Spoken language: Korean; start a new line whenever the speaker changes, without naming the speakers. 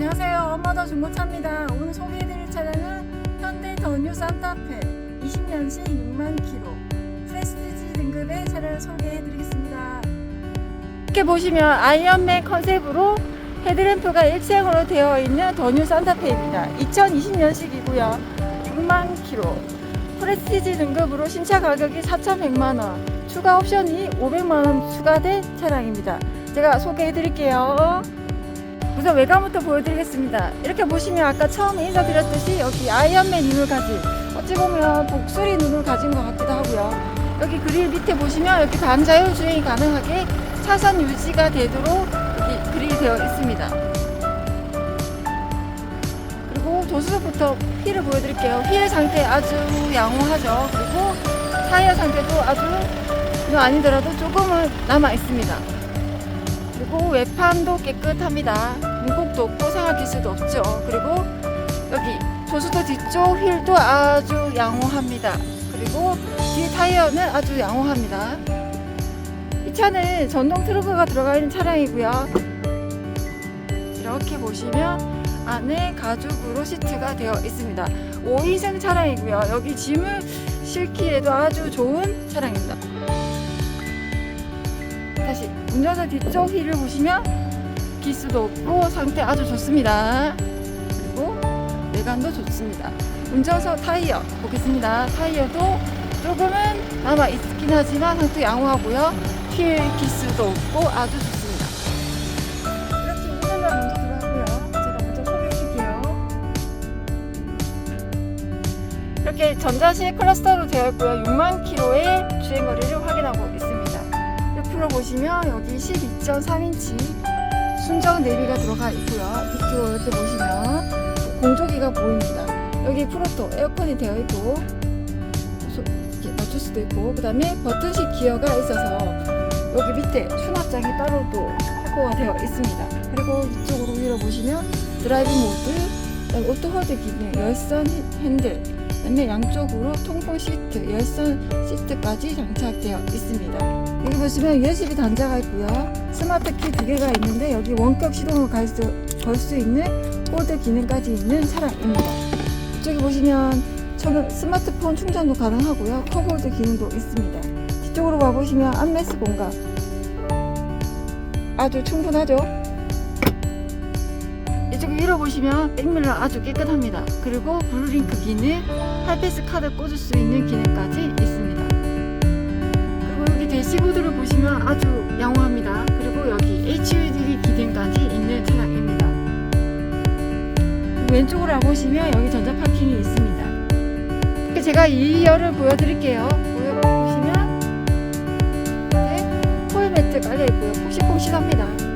안녕하세요. 엄마더 중고차입니다. 오늘 소개해드릴 차량은 현대 더뉴 산타페 20년식 6만 킬로 프레스티지 등급의 차량을 소개해드리겠습니다. 이렇게 보시면 아이언맨 컨셉으로 헤드램프가 일체형으로 되어 있는 더뉴 산타페입니다. 2020년식이고요. 6만 킬로 프레스티지 등급으로 신차 가격이 4,100만 원, 추가 옵션이 500만 원 추가된 차량입니다. 제가 소개해드릴게요. 우선 외관부터 보여드리겠습니다. 이렇게 보시면 아까 처음에 인사드렸듯이 여기 아이언맨 가진 어찌 보면 복수리 눈을 가진 것 같기도 하고요. 여기 그릴 밑에 보시면 이렇게 반자율 주행이 가능하게 차선 유지가 되도록 여기 그릴이 되어 있습니다. 그리고 조수석부터 휠을 보여드릴게요. 휠 상태 아주 양호하죠. 그리고 타이어 상태도 아주 아니더라도 조금은 남아 있습니다. 그리고 외판도 깨끗합니다. 문콕도 없고 생활 기수도 없죠. 그리고 여기 조수도 뒤쪽 휠도 아주 양호합니다. 그리고 뒤 타이어는 아주 양호합니다. 이 차는 전동 트렁크가 들어가 있는 차량이고요. 이렇게 보시면 안에 가죽으로 시트가 되어 있습니다. 5인승 차량이고요. 여기 짐을 실기에도 아주 좋은 차량입니다. 다시 운전석 뒤쪽 휠을 보시면 기스도 없고 상태 아주 좋습니다. 그리고 외관도 좋습니다. 운전석 타이어 보겠습니다. 타이어도 조금은 남아 있긴 하지만 상태 양호하고요. 휠 기스도 없고 아주 좋습니다. 이렇게 운전자 먼저 들어가고요. 제가 먼저 소개해드릴게요. 이렇게 전자식 클러스터로 되어 있고요. 6만 킬로의 주행거리를 확인하고 있습니다. 옆으로 보시면 여기 12.3인치 순정 내비가 들어가 있고요. 뒤쪽 이렇게 보시면 공조기가 보입니다. 여기 프로토 에어컨이 되어 있고 소- 이렇게 맞출 수도 있고 그 다음에 버튼식 기어가 있어서 여기 밑에 수납장이 따로 또 확보가 되어 있습니다. 그리고 이쪽으로 위로 보시면 드라이빙 모드, 그다음에 오토 홀드 기능, 열선 핸들, 그다음에 양쪽으로 통풍 시트, 열선 시트까지 장착되어 있습니다. 여기 보시면 USB 단자가 있고요. 스마트 키 두 개가 있는데 여기 원격 시동을 걸수 있는 코드 기능까지 있는 차량입니다. 이쪽에 보시면 저는 스마트폰 충전도 가능하고요. 컵홀드 기능도 있습니다. 뒤쪽으로 와보시면 암레스 공간 아주 충분하죠. 이쪽 위로 보시면 백밀러 아주 깨끗합니다. 그리고 블루링크 기능, 하이패스 카드 꽂을 수 있는 기능까지 있습니다. 여기 대시보드를 보시면 아주 양호합니다. 그리고 여기 HUD 기능까지 있는 차량입니다. 왼쪽으로 와보시면 여기 전자 파킹이 있습니다. 제가 2열을 보여드릴게요. 보여보시면 이렇게 코일 매트 깔려 있고요. 푹신푹신합니다.